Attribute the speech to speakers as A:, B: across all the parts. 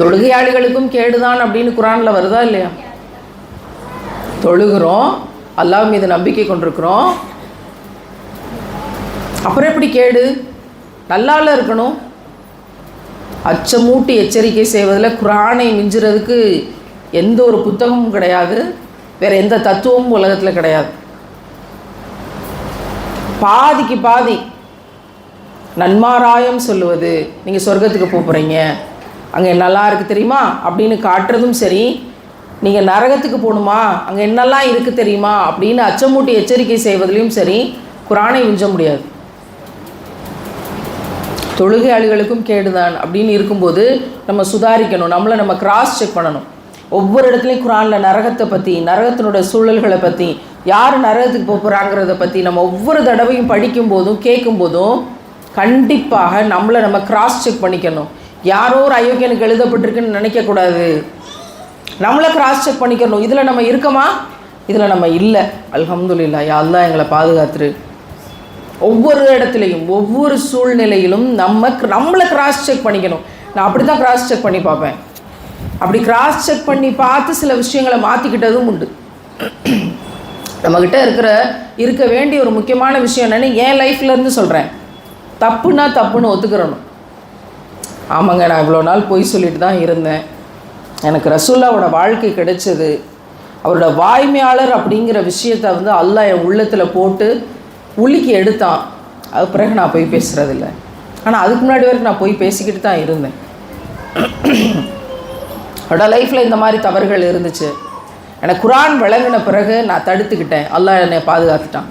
A: தொழுகையாளிகளுக்கும் கேடுதான் அப்படின்னு குரானில் வருதா இல்லையா? தொழுகிறோம் அல்லாஹ் மீது நம்பிக்கை கொண்டிருக்கிறோம். அப்புறம் எப்படி கேடு? நல்லால இருக்கணும். அச்சமூட்டி எச்சரிக்கை செய்வதில் குரானை மிஞ்சுறதுக்கு எந்த ஒரு புத்தகமும் கிடையாது. வேற எந்த தத்துவமும் உலகத்தில் கிடையாது. பாதிக்கு பாதி நன்மாராயம் சொல்லுவது. நீங்கள் சொர்க்கத்துக்கு போகிறீங்க அங்கே நல்லா இருக்குது தெரியுமா? அப்படின்னு காட்டுறதும் சரி நீங்கள் நரகத்துக்கு போகணுமா? அங்கே என்னெல்லாம் இருக்குது தெரியுமா? அப்படின்னு அச்சமூட்டி எச்சரிக்கை செய்வதிலையும் சரி குரானை மிஞ்ச முடியாது. தொழுகையாளிகளுக்கும் கேடுதான் அப்படின்னு இருக்கும்போது நம்ம சுதாரிக்கணும். நம்மளை நம்ம கிராஸ் செக் பண்ணணும். ஒவ்வொரு இடத்துலையும் குரானில் நரகத்தை பற்றி நரகத்தினுடைய சூழல்களை பற்றி யார் நரகத்துக்கு போக போகிறாங்கிறத பற்றி நம்ம ஒவ்வொரு தடவையும் படிக்கும் போதும் கேட்கும் போதும் கண்டிப்பாக நம்மளை நம்ம கிராஸ் செக் பண்ணிக்கணும். யாரோ ஒரு அயோக்கியனுக்கு எழுதப்பட்டிருக்குன்னு நினைக்கக்கூடாது. நம்மளை கிராஸ் செக் பண்ணிக்கணும். இதில் நம்ம இருக்கமா? இதில் நம்ம இல்லை. அல்ஹம்துல்லா யாழ்தான் எங்களை பாதுகாத்துரு. ஒவ்வொரு இடத்துலையும் ஒவ்வொரு சூழ்நிலையிலும் நம்ம நம்மளை கிராஸ் செக் பண்ணிக்கணும். நான் அப்படி தான் கிராஸ் செக் பண்ணி பார்ப்பேன். அப்படி கிராஸ் செக் பண்ணி பார்த்து சில விஷயங்களை மாற்றிக்கிட்டதும் உண்டு. நம்மக்கிட்ட இருக்கிற இருக்க வேண்டிய ஒரு முக்கியமான விஷயம் என்னென்னு என் லைஃப்லேருந்து சொல்கிறேன் தப்புனா தப்புன்னு ஒத்துக்கிறணும். ஆமாங்க நான் இவ்வளோ நாள் பொய் சொல்லிட்டு தான் இருந்தேன். எனக்கு ரசூல்லாவோட வாழ்க்கை கிடைச்சது. அவரோட வாய்மையாளர் அப்படிங்கிற விஷயத்தை வந்து அல்லா என் உள்ளத்தில் போட்டு உலுக்கி எடுத்தான். அது பிறகு நான் போய் பேசுகிறதில்ல ஆனால் அதுக்கு முன்னாடி வரைக்கும் நான் போய் பேசிக்கிட்டு தான் இருந்தேன். அவரோட லைஃப்பில் இந்த மாதிரி தவறுகள் இருந்துச்சு. எனக்கு குரான் விளங்கின பிறகு நான் தடுத்துக்கிட்டேன். அல்லாஹ் என்னை பாதுகாத்துட்டான்.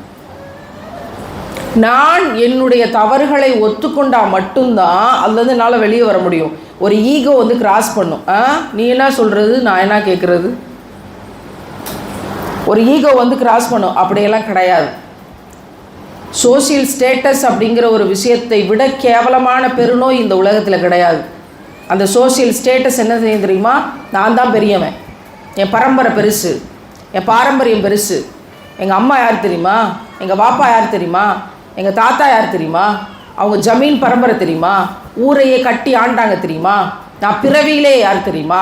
A: நான் என்னுடைய தவறுகளை ஒத்துக்கொண்டா மட்டும்தான் அதுலேருந்து என்னால் வெளியே வர முடியும். ஒரு ஈகோ வந்து கிராஸ் பண்ணும். ஆ? நீ என்ன சொல்கிறது நான் என்ன கேட்குறது ஒரு ஈகோ வந்து கிராஸ் பண்ணும். அப்படியெல்லாம் கிடையாது. சோஷியல் ஸ்டேட்டஸ் அப்படிங்கிற ஒரு விஷயத்தை விட கேவலமான பெருநோய் இந்த உலகத்தில் கிடையாது. அந்த சோஷியல் ஸ்டேட்டஸ் என்ன செய்ய தெரியுமா? நான் தான் பெரியவன். என் பரம்பரை பெருசு. என் பாரம்பரியம் பெருசு. எங்கள் அம்மா யார் தெரியுமா? எங்கள் பாப்பா யார் தெரியுமா? எங்கள் தாத்தா யார் தெரியுமா? அவங்க ஜமீன் பரம்பரை தெரியுமா? ஊரையே கட்டி ஆண்டாங்க தெரியுமா? நான் பிறவியிலே யார் தெரியுமா?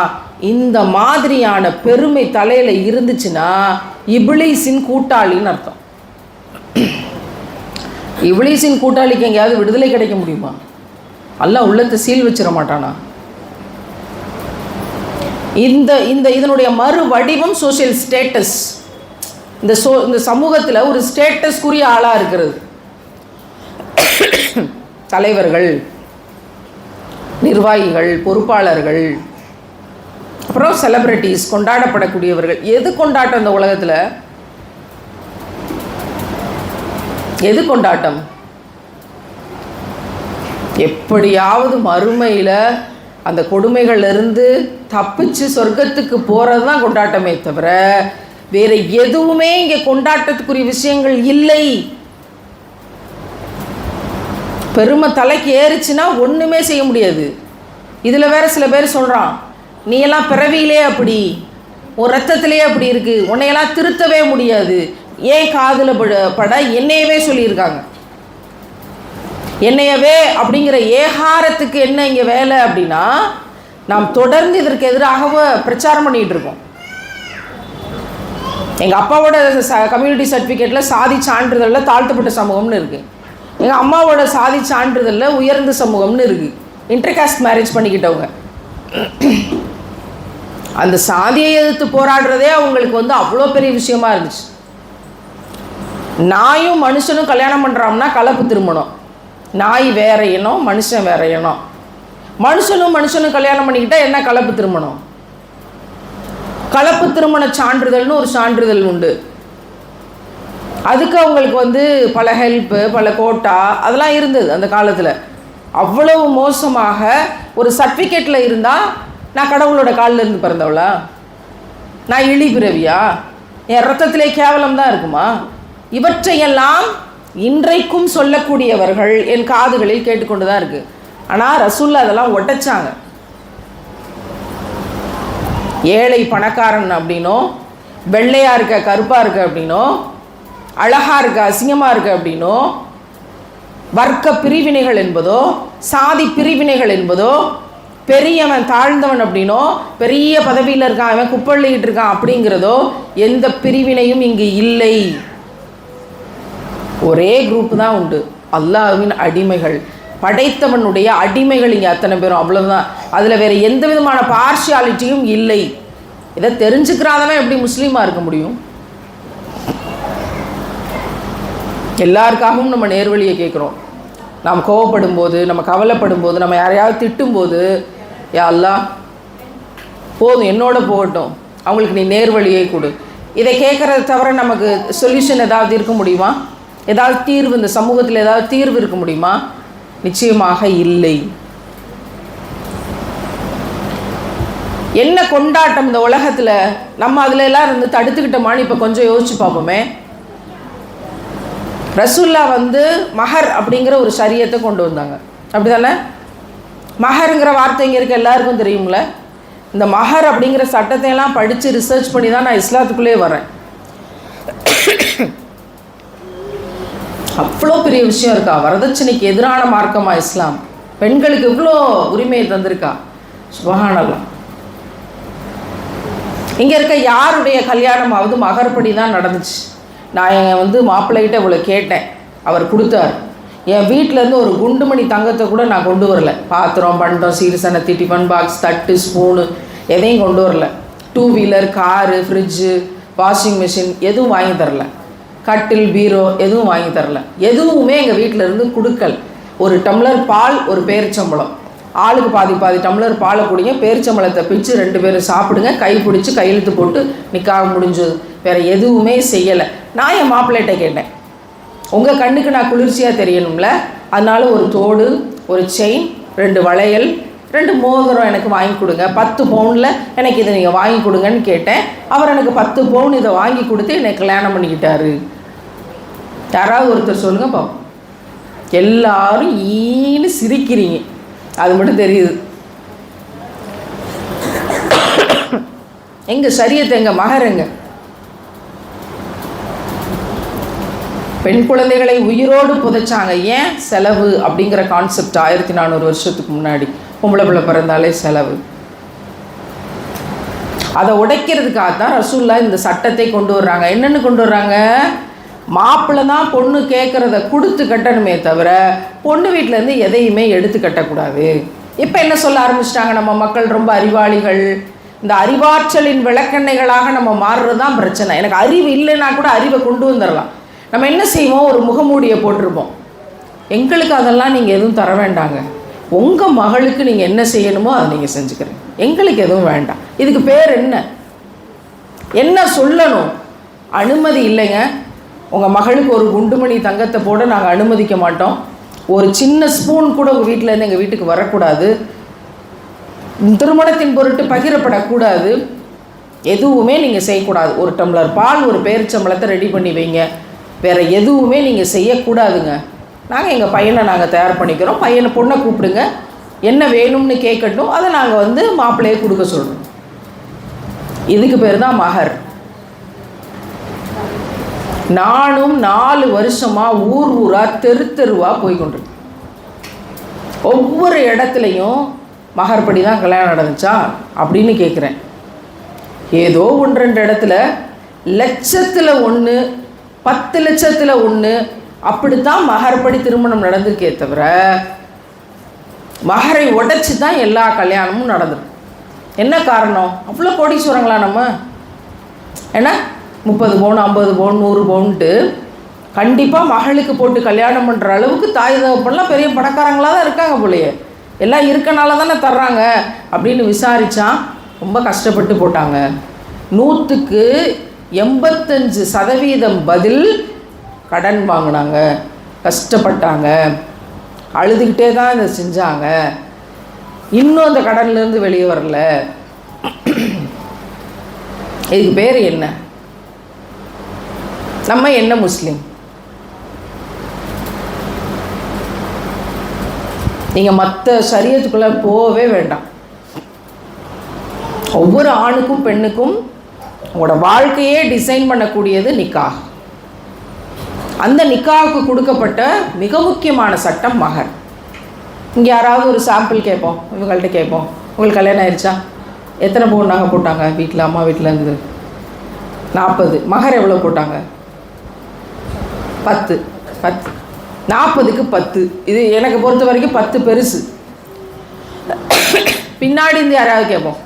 A: இந்த மாதிரியான பெருமை தலையில் இருந்துச்சுன்னா இபிலிஸின் கூட்டாளின்னு அர்த்தம். இபிலிஸின் கூட்டாளிக்கு எங்கேயாவது விடுதலை கிடைக்க முடியுமா? எல்லாம் உள்ளத்தை சீல் வச்சிட மாட்டானா? இந்த இந்த இதனுடைய மறு வடிவம் சோஷியல் ஸ்டேட்டஸ் இந்த சோ இந்த சமூகத்தில் ஒரு ஸ்டேட்டஸ்க்குரிய ஆளாக இருக்கிறது. தலைவர்கள் நிர்வாகிகள் பொறுப்பாளர்கள் அப்புறம் செலிப்ரிட்டிஸ் கொண்டாடப்படக்கூடியவர்கள். எது கொண்டாட்டம் இந்த உலகத்தில்? எது கொண்டாட்டம்? எப்படியாவது மறுமையில் அந்த கொடுமைகள்லேருந்து தப்பிச்சு சொர்க்கத்துக்கு போகிறது தான் கொண்டாட்டமே தவிர வேறு எதுவுமே இங்கே கொண்டாட்டத்துக்குரிய விஷயங்கள் இல்லை. பெருமை தலைக்கு ஏறிச்சுன்னா ஒன்றுமே செய்ய முடியாது. இதில் வேற சில பேர் சொல்கிறான் நீ எல்லாம் பிறவியிலே அப்படி உன் ரத்தத்திலே அப்படி இருக்குது உன்னையெல்லாம் திருத்தவே முடியாது. ஏன் காதில் பட பட என்னையவே சொல்லியிருக்காங்க. என்னையவே அப்படிங்கிற ஏகாரத்துக்கு என்ன இங்கே வேலை அப்படின்னா நாம் தொடர்ந்து இதற்கு எதிராக பிரச்சாரம் பண்ணிகிட்டு இருக்கோம். எங்கள் அப்பாவோட ச கம்யூனிட்டி சர்டிஃபிகேட்டில் சாதி சான்றிதழில் தாழ்த்தப்பட்ட சமூகம்னு இருக்குது எங்கள் அம்மாவோட சாதி சான்றிதழில் உயர்ந்த சமூகம்னு இருக்குது இன்டர்காஸ்ட் மேரேஜ் பண்ணிக்கிட்டவங்க. அந்த சாதியை எதிர்த்து போராடுறதே அவங்களுக்கு வந்து அவ்வளோ பெரிய விஷயமா இருந்துச்சு. நாயும் மனுஷனும் கல்யாணம் பண்ணுறோம்னா கலப்பு திருமணம். நாய் வேற இனம் மனுஷன் வேற இனம். மனுஷனும் மனுஷனும் கல்யாணம் பண்ணிக்கிட்டா என்ன கலப்பு திருமணம்? கலப்பு திருமண சான்றிதழ்னு ஒரு சான்றிதழ் உண்டு. அதுக்கு அவங்களுக்கு வந்து பல ஹெல்ப்பு பல கோட்டா அதெல்லாம் இருந்தது அந்த காலத்தில். அவ்வளவு மோசமாக ஒரு சர்டிஃபிகேட்டில் இருந்தால் நான் கடவுளோட காலில் இருந்து பிறந்தவளா? நான் இழி பிறவியா? என் ரத்தத்திலே கேவலம் தான் இருக்குமா? இவற்றையெல்லாம் இன்றைக்கும் சொல்லக்கூடியவர்கள் என் காதுகளில் கேட்டுக்கொண்டு தான் இருக்கு. ஆனால் ரசூல்லா அதெல்லாம் ஒட்டச்சாங்க. ஏழை பணக்காரன் அப்படின்னோ வெள்ளையாக இருக்க கருப்பாக இருக்க அப்படின்னோ அழகா இருக்க அசிங்கமா இருக்க அப்படின்னோ வர்க்க பிரிவினைகள் என்பதோ சாதி பிரிவினைகள் என்பதோ பெரியவன் தாழ்ந்தவன் அப்படின்னோ பெரிய பதவியில் இருக்கான் அவன் குப்பள்ளிக்கிட்டு இருக்கான் அப்படிங்கிறதோ எந்த பிரிவினையும் இங்கு இல்லை. ஒரே குரூப் தான் உண்டு. அல்லாவின் அடிமைகள். படைத்தவனுடைய அடிமைகள் இங்கே அத்தனை பேரும் அவ்வளவுதான். அதில் வேறு எந்த விதமான பார்ஷியாலிட்டியும் இல்லை. இதை தெரிஞ்சுக்கிறாதவன் எப்படி முஸ்லீமாக இருக்க முடியும்? எல்லாருக்காகவும் நம்ம நேர்வழியை கேட்குறோம். நாம் கோவப்படும் போது நம்ம கவலைப்படும் போது நம்ம யாரையாவது திட்டும்போது யாரெல்லாம் போதும் என்னோட போகட்டும். அவங்களுக்கு நீ நேர்வழியே கொடு. இதை கேட்குறத தவிர நமக்கு சொல்யூஷன் ஏதாவது இருக்க முடியுமா? ஏதாவது தீர்வு இந்த சமூகத்தில் ஏதாவது தீர்வு இருக்க முடியுமா? நிச்சயமாக இல்லை. என்ன கொண்டாட்டம் இந்த உலகத்தில்? நம்ம அதில் எல்லாம் இருந்து தடுத்துக்கிட்டோமான்னு இப்போ கொஞ்சம் யோசிச்சு பார்ப்போமே. ரசுல்லா வந்து மஹர் அப்படிங்கிற ஒரு சரியத்தை கொண்டு வந்தாங்க. அப்படி தானே மஹருங்கிற வார்த்தை இங்கே இருக்க எல்லாருக்கும் தெரியும்ல? இந்த மஹர் அப்படிங்கிற சட்டத்தை எல்லாம் படித்து ரிசர்ச் பண்ணி தான் நான் இஸ்லாத்துக்குள்ளே வரேன் அவ்வளோ பெரிய விஷயம் இருக்கா? வரதட்சணைக்கு எதிரான மார்க்கமா இஸ்லாம்? பெண்களுக்கு இவ்வளோ உரிமையை தந்திருக்கா? சுபஹானல்லாம் இங்கே இருக்க யாருடைய கல்யாணமாவது மகர்படி தான் நடந்துச்சு? நான் என் வந்து மாப்பிள்ளைகிட்ட இவ்வளோ கேட்டேன். அவர் கொடுத்தார். என் வீட்டிலேருந்து ஒரு குண்டுமணி தங்கத்தை கூட நான் கொண்டு வரல. பாத்திரம் பண்டம் சீரசனை டிஃபன் பாக்ஸ் தட்டு ஸ்பூனு எதையும் கொண்டு வரல. Two wheeler car fridge washing machine எதுவும் வாங்கி தரல. கட்டில் பீரோ எதுவும் வாங்கி தரல. எதுவுமே எங்கள் வீட்டில் இருந்து கொடுக்கல். ஒரு டம்ளர் பால் ஒரு பேரிச்சம்பழம். ஆளுக்கு பாதி பாதி டம்ளர் பாலை குடிங்க பேரிச்சம்பழத்தை பிச்சு ரெண்டு பேரும் சாப்பிடுங்க. கை பிடிச்சி கையெழுத்து போட்டு நிற்காக முடிஞ்சது. வேறு எதுவுமே செய்யலை. நான் என் மாப்பிள்ளைகிட்ட கேட்டேன். உங்கள் கண்ணுக்கு நான் குளிர்ச்சியாக தெரியணும்ல? அதனால ஒரு தோடு ஒரு செயின் ரெண்டு வளையல் ரெண்டு மோதிரம் எனக்கு வாங்கி கொடுங்க. பத்து பவுனில் எனக்கு இதை நீங்கள் வாங்கி கொடுங்கன்னு கேட்டேன். அவர் எனக்கு பத்து பவுன் இதை வாங்கி கொடுத்து என்னை கல்யாணம் பண்ணிக்கிட்டாரு. யாராவது ஒருத்தர் சொல்லுங்கள் பாப்போம். எல்லாரும் ஈன்னு சிரிக்கிறீங்க. அது மட்டும் தெரியுது. எங்கள் சரியத்தை எங்கள் மகரங்க பெண் குழந்தைகளை உயிரோடு புதைச்சாங்க. ஏன்? செலவு அப்படிங்கிற கான்செப்ட் ஆயிரத்தி நானூறு வருஷத்துக்கு முன்னாடி. பொம்பளை பிள்ளை பிறந்தாலே செலவு. அதை உடைக்கிறதுக்காக தான் ரசூல்லா இந்த சட்டத்தை கொண்டு வர்றாங்க. என்னென்னு கொண்டு வர்றாங்க? மாப்பிள்ளை தான் பொண்ணு கேட்குறத கொடுத்து கட்டணுமே தவிர பொண்ணு வீட்டிலேருந்து எதையுமே எடுத்து கட்டக்கூடாது. இப்போ என்ன சொல்ல ஆரம்பிச்சிட்டாங்க? நம்ம மக்கள் ரொம்ப அறிவாளிகள். இந்த அறிவாற்றலின் விளக்கெண்ணைகளாக நம்ம மாறுறது தான் பிரச்சனை. எனக்கு அறிவு இல்லைன்னா கூட அறிவை கொண்டு வந்துடலாம். நம்ம என்ன செய்வோம்? ஒரு முகமூடியை போட்டிருப்போம். எங்களுக்கு அதெல்லாம் நீங்கள் எதுவும் தர வேண்டாங்க. உங்கள் மகளுக்கு நீங்கள் என்ன செய்யணுமோ அதை நீங்கள் செஞ்சுக்கிறீங்க. எங்களுக்கு எதுவும் வேண்டாம். இதுக்கு பேர் என்ன? என்ன சொல்லணும்? அனுமதி இல்லைங்க. உங்கள் மகளுக்கு ஒரு குண்டுமணி தங்கத்தை போட நாங்கள் அனுமதிக்க மாட்டோம். ஒரு சின்ன ஸ்பூன் கூட உங்கள் வீட்டிலேருந்து எங்கள் வீட்டுக்கு வரக்கூடாது. திருமணத்தின் பொருட்டு பகிரப்படக்கூடாது. எதுவுமே நீங்கள் செய்யக்கூடாது. ஒரு டம்ளர் பால் ஒரு பேரிச்சம்பளத்தை ரெடி பண்ணி வைங்க. வேறு எதுவுமே நீங்கள் செய்யக்கூடாதுங்க. நாங்கள் எங்கள் பையனை நாங்கள் தயார் பண்ணிக்கிறோம். பையனை பொண்ணை கூப்பிடுங்க. என்ன வேணும்னு கேட்கட்டும். அதை நாங்கள் வந்து மாப்பிள்ளையே கொடுக்க சொல்கிறோம் இதுக்கு பேர் தான் மகர். நானும் நாலு வருஷமாக ஊர் ஊராக தெரு தெருவாக போய்கொண்டிருக்கேன் ஒவ்வொரு இடத்துலையும் மகர்படி தான் கல்யாணம் நடந்துச்சா? அப்படின்னு கேட்குறேன் ஏதோ ஒன்று ரெண்டு இடத்துல லட்சத்தில் ஒன்று பத்து லட்சத்தில் ஒன்று அப்படித்தான் மகரப்படி திருமணம் நடந்திருக்கே தவிர மகரை உடைச்சி தான் எல்லா கல்யாணமும் நடந்திருக்கு என்ன காரணம்? அவ்வளோ கோடீஸ்வரங்களா நம்ம? ஏன்னா முப்பது பவுன் ஐம்பது பவுன் நூறு பவுன்ட்டு கண்டிப்பாக மகளுக்கு போட்டு கல்யாணம் பண்ணுற அளவுக்கு தாய் தகப்பெல்லாம் பெரிய பணக்காரங்களாக தான் இருக்காங்க போலையே. எல்லாம் இருக்கனால தானே தர்றாங்க அப்படின்னு விசாரித்தா ரொம்ப கஷ்டப்பட்டு போட்டாங்க. நூற்றுக்கு எண்பத்தஞ்சு சதவீதம் பதில் கடன் வாங்கினாங்க கஷ்டப்பட்டாங்க அழுதுகிட்டே தான் இதை செஞ்சாங்க. இன்னும் அந்த கடன்லேருந்து வெளியே வரல. இதுக்கு பேர் என்ன? நம்ம என்ன முஸ்லீம்? நீங்கள் மற்ற சரியத்துக்குள்ளே போகவே வேண்டாம். ஒவ்வொரு ஆணுக்கும் பெண்ணுக்கும் உங்களோட வாழ்க்கையே டிசைன் பண்ணக்கூடியது நிக்கா. அந்த நிக்காவுக்கு கொடுக்கப்பட்ட மிக முக்கியமான சட்டம் மகர் இங்கே யாராவது ஒரு சாம்பிள் கேட்போம். இவங்கள்ட்ட கேட்போம். உங்களுக்கு கல்யாணம் ஆயிடுச்சா எத்தனை பவுன் நகை போட்டாங்க? வீட்டில் அம்மா வீட்டிலேருந்து நாற்பது மகர் எவ்வளோ போட்டாங்க? பத்து. பத்து. நாற்பதுக்கு பத்து. இது எனக்கு பொறுத்த வரைக்கும் பத்து பெருசு. பின்னாடி இருந்து யாராவது கேட்போம்.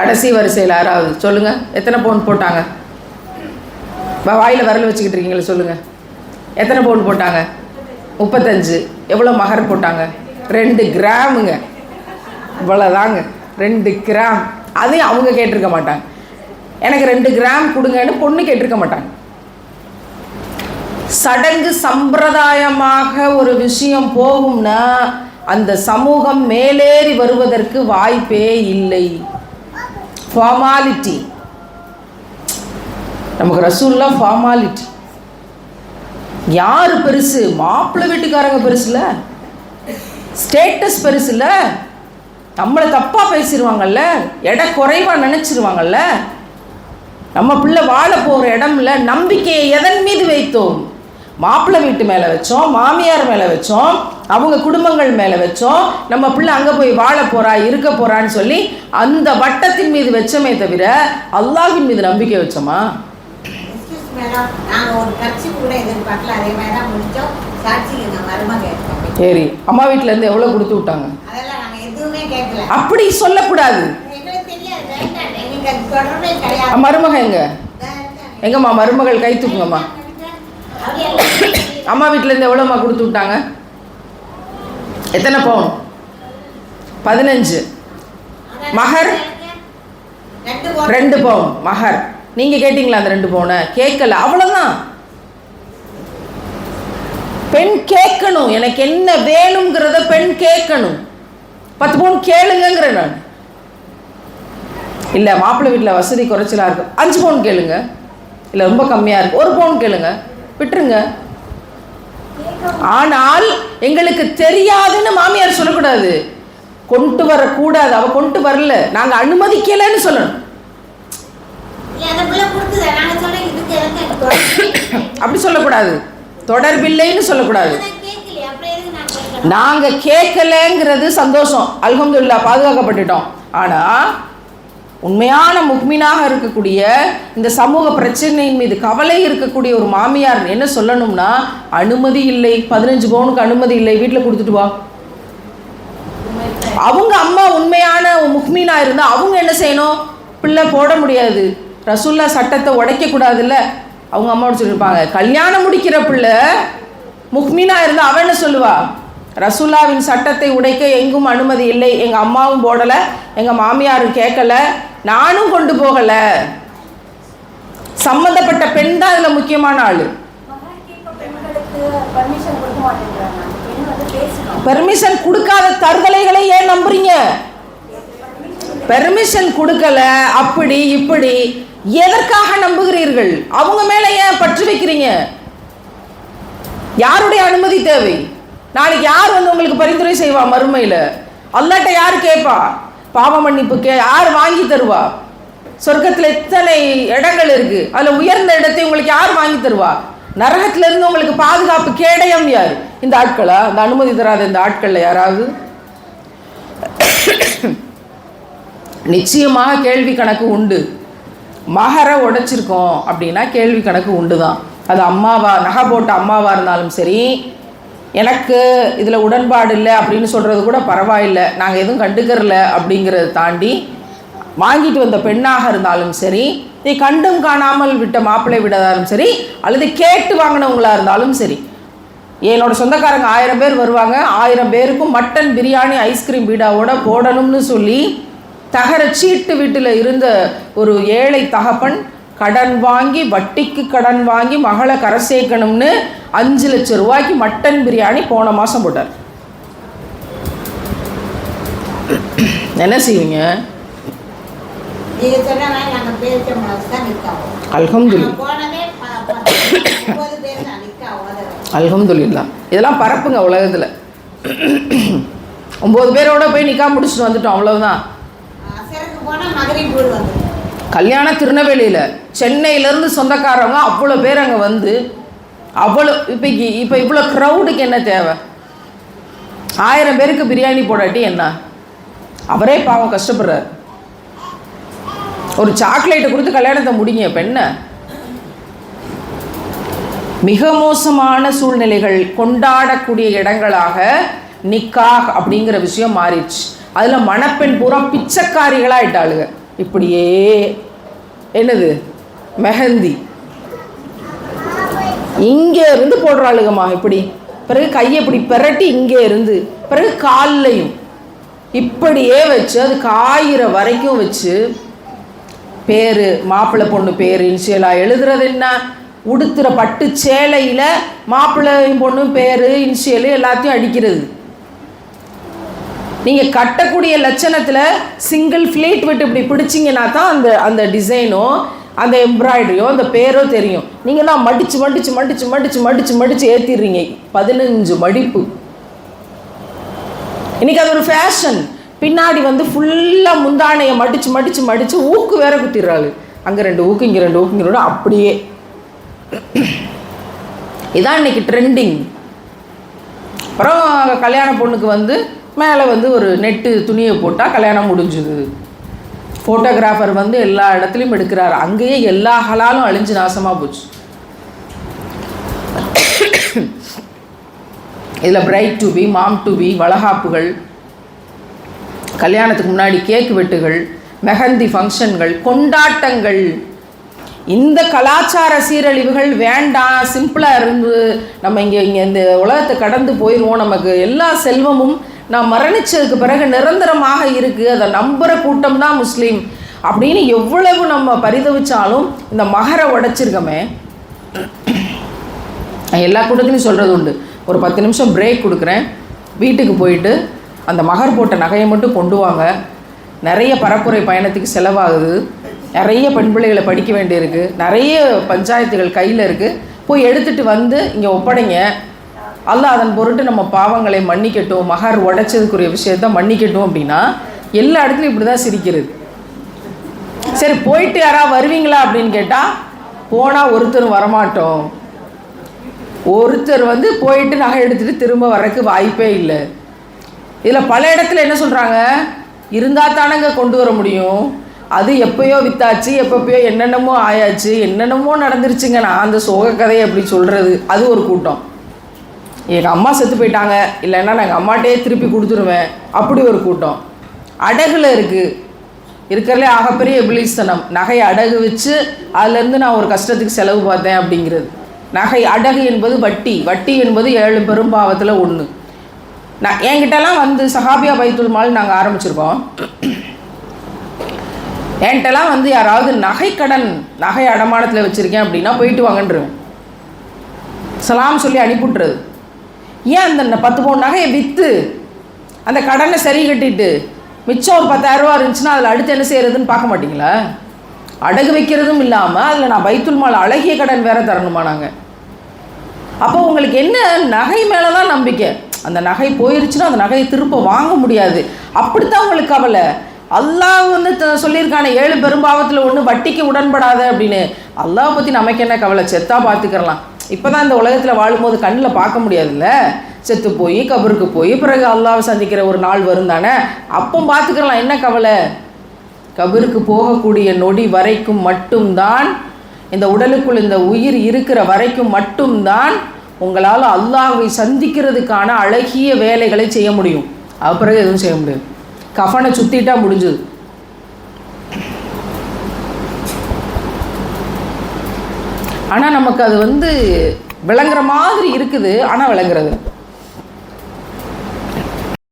A: கடைசி வரிசையில் யாராவது சொல்லுங்கள் எத்தனை பவுன் போட்டாங்க? வாயில் வாயில விரல் வச்சுக்கிட்டு இருக்கீங்களே சொல்லுங்கள் எத்தனை பவுன் போட்டாங்க? முப்பத்தஞ்சு. எவ்வளோ மகர் போட்டாங்க? ரெண்டு கிராமுங்க. இவ்வளோதாங்க ரெண்டு கிராம். அதையும் அவங்க கேட்டிருக்க மாட்டாங்க. எனக்கு ரெண்டு கிராம் கொடுங்கன்னு பொண்ணு கேட்டிருக்க மாட்டாங்க. சடங்கு சம்பிரதாயமாக ஒரு விஷயம் போகும்னா அந்த சமூகம் மேலேறி வருவதற்கு வாய்ப்பே இல்லை. ஃபார்மாலிட்டி நமக்கு ரசூல்லாம் ஃபார்மாலிட்டி யார் பெருசு? மாப்பிள்ளை வீட்டுக்காரங்க பெருசுல? ஸ்டேட்டஸ் பெருசுல? நம்மளை தப்பாக பேசிடுவாங்கல்ல எடை குறைவாக நினச்சிருவாங்கல்ல? நம்ம பிள்ளை வாழ போகிற இடம்ல நம்பிக்கையை எதன் மீது வைத்தோம்? மாப்பிள்ளை வீட்டு மேலே வச்சோம் மாமியார் மேலே வச்சோம் அவங்க குடும்பங்கள் மேலே வச்சோம் நம்ம பிள்ளை அங்கே போய் வாழ போறா இருக்க போறான்னு சொல்லி அந்த வட்டத்தின் மீது வச்சோமே தவிர அல்லாஹ்வின் மீது நம்பிக்கை வச்சோமா? சரி அம்மா வீட்ல இருந்து எவ்வளோ கொடுத்து விட்டாங்க? அப்படி சொல்லக்கூடாது. மருமக எங்க. எங்கம்மா மருமகள் கை தூக்குங்கம்மா. அம்மா வீட்டிலேருந்து இருந்து எவ்வளோம்மா கொடுத்து விட்டாங்க? எத்தனை பவுன்? பதினஞ்சு. மகர்?
B: ரெண்டு
A: பவுன். மகர். நீங்கள் கேட்டிங்களா அந்த ரெண்டு பவுனை? கேட்கல. அவ்வளோதான் பெண் கேட்கணும். எனக்கு என்ன வேணுங்கிறத பெண் கேட்கணும். பத்து பவுன் கேளுங்கங்கிறேன் நான். இல்லை மாப்பிள்ளை வீட்டில் வசதி குறைச்சலாக இருக்கு. அஞ்சு பவுன் கேளுங்க. இல்லை ரொம்ப கம்மியாக இருக்குது ஒரு பவுன் கேளுங்க. விட்டுருங்க. ஆனால் எங்களுக்கு தெரியாதுன்னு மாமியார் சொல்லக்கூடாது. கொண்டு வரக்கூடாது. அவ கொண்டு வரல. நாங்க அனுமதிக்கலைன்னு சொல்லணும். அப்படி சொல்லக்கூடாது. தொடர்பில்லைன்னு சொல்லக்கூடாது. நாங்க கேட்கலங்கிறது சந்தோஷம். அல்ஹம்துலில்லாஹ் பாதுகாக்கப்பட்டுட்டோம். ஆனா உண்மையான முக்மீனாக இருக்கக்கூடிய இந்த சமூக பிரச்சனையின் மீது கவலை இருக்கக்கூடிய ஒரு மாமியார் என்ன சொல்லணும்னா அனுமதி இல்லை பதினஞ்சு பவுனுக்கு அனுமதி இல்லை வீட்டில் கொடுத்துட்டு வா. அவங்க அம்மா உண்மையான முக்மீனா இருந்தா அவங்க என்ன செய்யணும்? பிள்ளை போட முடியாது. ரசுல்லா சட்டத்தை உடைக்கக்கூடாதுல்ல. அவங்க அம்மா சொல்லியிருப்பாங்க கல்யாணம் முடிக்கிற பிள்ளை முக்மீனா இருந்தா அவன் என்ன சொல்லுவா? ரசுல்லாவின் சட்டத்தை உடைக்க எங்கும் அனுமதி இல்லை. எங்கள் அம்மாவும் போடலை எங்கள் மாமியாரும் கேட்கலை நானும் கொண்டு போகலை. சம்மந்தப்பட்ட பெண் தான் அதில் முக்கியமான ஆள்.
C: பெர்மிஷன்
A: கொடுக்காத தருதலைகளை ஏன் நம்புறீங்க? பெர்மிஷன் கொடுக்கல அப்படி இப்படி. எதற்காக நம்புகிறீர்கள்? அவங்க மேல ஏன் பற்று வைக்கிறீங்க? யாருடைய அனுமதி தேவை? நாளைக்கு யார் வந்து உங்களுக்கு பரிந்துரை செய்வா மறுமையில்? அல்லாட்ட யார் கேட்பா பாவ மன்னிப்பு கே யார் வாங்கி தருவா? சொர்க்கத்தில் எத்தனை இடங்கள் இருக்கு? அதில் உயர்ந்த இடத்தை உங்களுக்கு யார் வாங்கி தருவா? நரகத்திலிருந்து உங்களுக்கு பாதுகாப்பு கேடயம் யார்? இந்த ஆட்களா? இந்த அனுமதி தராத இந்த ஆட்களில் யாராவது? நிச்சயமாக கேள்வி கணக்கு உண்டு. மகரை உடைச்சிருக்கோம் அப்படின்னா கேள்வி கணக்கு உண்டு தான் அது அம்மாவா நகை போட்ட அம்மாவாக இருந்தாலும் சரி எனக்கு இதில் உடன்பாடு இல்லை அப்படின்னு சொல்கிறது கூட பரவாயில்லை. நாங்கள் எதுவும் கண்டுக்கிறல அப்படிங்கிறத தாண்டி வாங்கிட்டு வந்த பெண்ணாக இருந்தாலும் சரி நீ கண்டும் காணாமல் விட்ட மாப்பிள்ளை விடதாலும் சரி அல்லது கேட்டு வாங்கினவங்களாக இருந்தாலும் சரி. என்னோட சொந்தக்காரங்க ஆயிரம் பேர் வருவாங்க. ஆயிரம் பேருக்கும் மட்டன் பிரியாணி ஐஸ்கிரீம் பீடாவோட போடணும்னு சொல்லி தகர சீட்டு வீட்டில் இருந்த ஒரு ஏழை தகப்பன் கடன் வாங்கி வட்டிக்கு கடன் வாங்கி மகளை கரை சேர்க்கணும்னு அஞ்சு லட்சம் ரூபாய்க்கு மட்டன் பிரியாணி போன மாதம் போட்டார். என்ன செய்வீங்க? அல்ஹம்துலில்லாஹ் இதெல்லாம் பரப்புங்க உலகத்தில். ஒம்பது பேரோட போய் நிக்கா முடிச்சுட்டு வந்துட்டோம் அவ்வளவுதான்.
B: கல்யாண
A: கல்யாணம் திருநெல்வேலியில் சென்னையிலேருந்து சொந்தக்காரவங்க அவ்வளோ பேர் அங்கே வந்து அவ்வளோ இப்போ இப்போ இவ்வளோ க்ரௌடுக்கு என்ன தேவை? ஆயிரம் பேருக்கு பிரியாணி போடாட்டி என்ன? அவரே பாவம் கஷ்டப்படுறார். ஒரு சாக்லேட்டை கொடுத்து கல்யாணத்தை முடிங்க இப்போ என்ன? மிக மோசமான சூழ்நிலைகள் கொண்டாடக்கூடிய இடங்களாக நிக்காக் அப்படிங்கிற விஷயம் மாறிடுச்சு. அதில் மணப்பெண் பூரா பிச்சைக்காரிகளாயிட்டாளுங்க. இப்படியே என்னது? மெஹந்தி. இங்கே இருந்து போடுறாளுங்கம்மா இப்படி. பிறகு கையை இப்படி பிரட்டி இங்கே இருந்து பிறகு கால்லையும் இப்படியே வச்சு அது காயிற வரைக்கும் வச்சு பேர் மாப்பிள்ளை பொண்ணு பேர் இன்ஷியலாக எழுதுறது என்ன? உடுத்துற பட்டு சேலையில் மாப்பிள்ளையும் பொண்ணும் பேர் இனிஷியல் எல்லாத்தையும் அடிக்கிறது. நீங்கள் கட்டக்கூடிய லட்சணத்தில் சிங்கிள் ஃப்ளீட் விட்டு இப்படி பிடிச்சிங்கன்னா தான் அந்த அந்த டிசைனோ அந்த எம்ப்ராய்டரியோ அந்த பேரோ தெரியும். நீங்கள் தான் மடித்து மடித்து மடித்து மடித்து மடித்து மடித்து ஏற்றிடுறீங்க பதினஞ்சு மடிப்பு. இன்னைக்கு அது ஒரு ஃபேஷன் பின்னாடி வந்து ஃபுல்லாக முந்தானையை மடித்து மடித்து மடித்து ஊக்கு வேற குத்திடுறாள். அங்கே ரெண்டு ஊக்கு இங்கே ரெண்டு ஊக்கு இங்கே அப்படியே. இதான் இன்னைக்கு ட்ரெண்டிங் அப்புறம் கல்யாண பொண்ணுக்கு வந்து மேலே வந்து ஒரு நெட்டு துணியை போட்டால் கல்யாணம் முடிஞ்சுது. ஃபோட்டோகிராஃபர் வந்து எல்லா இடத்துலையும் எடுக்கிறார். அங்கேயே எல்லா ஹலாலும் அழிஞ்சு நாசமாக போச்சு. இதில் bride to be mom to be வளகாப்புகள் கல்யாணத்துக்கு முன்னாடி கேக் வெட்டுகள் மெஹந்தி ஃபங்க்ஷன்கள் கொண்டாட்டங்கள். இந்த கலாச்சார சீரழிவுகள் வேண்டாம் சிம்பிளாக இருந்து நம்ம இங்கே இங்கே இந்த உலகத்தை கடந்து போயிடுவோம் நமக்கு எல்லா செல்வமும் நான் மரணிச்சதுக்கு பிறகு நிரந்தரமாக இருக்குது அதை நம்புகிற கூட்டம் தான் முஸ்லீம். அப்படின்னு எவ்வளவு நம்ம பரிதவிச்சாலும் இந்த மகரை உடைச்சிருக்கமே. எல்லா கூட்டத்திலையும் சொல்கிறது உண்டு. ஒரு பத்து நிமிஷம் பிரேக் கொடுக்குறேன். வீட்டுக்கு போயிட்டு அந்த மகர் போட்ட நகையை மட்டும் கொண்டு வாங்க. நிறைய பரப்புரை பயணத்துக்கு செலவாகுது. நிறைய பெண் பிள்ளைகளை படிக்க வேண்டியிருக்கு. நிறைய பஞ்சாயத்துகள் கையில் இருக்குது போய் எடுத்துகிட்டு வந்து இங்கே ஒப்படைங்க. அல்லாஹ் அதன் பொருட்டு நம்ம பாவங்களை மன்னிக்கட்டும் மகர் உடைச்சதுக்குரிய விஷயத்த மன்னிக்கட்டும் அப்படின்னா எல்லா இடத்துலையும் இப்படி தான் சிரிக்கிறது. சரி போயிட்டு யாராவது வருவீங்களா அப்படின்னு கேட்டால் போனால் ஒருத்தரும் வரமாட்டோம். ஒருத்தர் வந்து போயிட்டு நகை எடுத்துகிட்டு திரும்ப வரக்கு வாய்ப்பே இல்லை. இதில் பல இடத்துல என்ன சொல்கிறாங்க இருந்தால் தானங்க கொண்டு வர முடியும். அது எப்பயோ வித்தாச்சு எப்பப்பயோ என்னென்னமோ ஆயாச்சு என்னென்னமோ நடந்துருச்சுங்க. நான் அந்த சோக கதையை அப்படி சொல்கிறது அது ஒரு கூட்டம். எங்கள் அம்மா செத்து போயிட்டாங்க இல்லைன்னா நான் எங்கள் அம்மாட்டே திருப்பி கொடுத்துருவேன். அப்படி ஒரு கூட்டம். அடகுல இருக்குது இருக்கிறதுலே ஆகப்பெரிய எபிலிஸ்தனம். நகை அடகு வச்சு அதுலேருந்து நான் ஒரு கஷ்டத்துக்கு செலவு பார்த்தேன் அப்படிங்கிறது. நகை அடகு என்பது வட்டி. வட்டி என்பது ஏழு பெரும்பாவத்தில் ஒன்று நான் என்கிட்டலாம் வந்து சஹாபியா பைத்துல் மால் நாங்கள் ஆரம்பிச்சிருக்கோம். என்கிட்டலாம் வந்து யாராவது நகைக்கடன் நகை அடமானத்தில் வச்சுருக்கேன் அப்படின்னா போயிட்டு வாங்கன்றுவேன். சலாம் சொல்லி அனுப்பிவிட்றது ஏன் அந்த பத்து பவுன் நகையை விற்று அந்த கடனை சரி கட்டிட்டு மிச்சம் ஒரு பத்தாயிரரூவா இருந்துச்சுன்னா அதில் அடுத்து என்ன செய்யறதுன்னு பார்க்க மாட்டீங்களா? அடகு வைக்கிறதும் இல்லாமல் அதில் நான் பைத்துல் மால் அழகிய கடன் வேற தரணுமா நாங்கள் அப்போ உங்களுக்கு என்ன? நகை மேலே தான் நம்பிக்கை. அந்த நகை போயிருச்சுன்னா அந்த நகையை திரும்ப வாங்க முடியாது. அப்படித்தான் உங்களுக்கு கவலை. அல்லாஹ் வந்து த- ஏழு பெரும்பாவத்தில் ஒன்று வட்டிக்கு உடன்படாத அப்படின்னு. அல்லாஹ் பற்றி நமக்கு என்ன கவலை? செத்தா பார்த்துக்கிறலாம். இப்போ தான் இந்த உலகத்தில் வாழும்போது கண்ணில் பார்க்க முடியாதுல்ல? செத்து போய் கபருக்கு போய் பிறகு அல்லாவை சந்திக்கிற ஒரு நாள் வரும் தானே? அப்போ பார்த்துக்கலாம் என்ன கவலை? கபருக்கு போகக்கூடிய நொடி வரைக்கும் மட்டும்தான் இந்த உடலுக்குள் இந்த உயிர் இருக்கிற வரைக்கும் மட்டும்தான் உங்களால் அல்லாஹை சந்திக்கிறதுக்கான அழகிய வேலைகளை செய்ய முடியும். அது பிறகு எதுவும் செய்ய முடியாது. கஃனை சுற்றிட்டா முடிஞ்சது. ஆனால் நமக்கு அது வந்து விளங்குற மாதிரி இருக்குது ஆனால் விளங்குறது.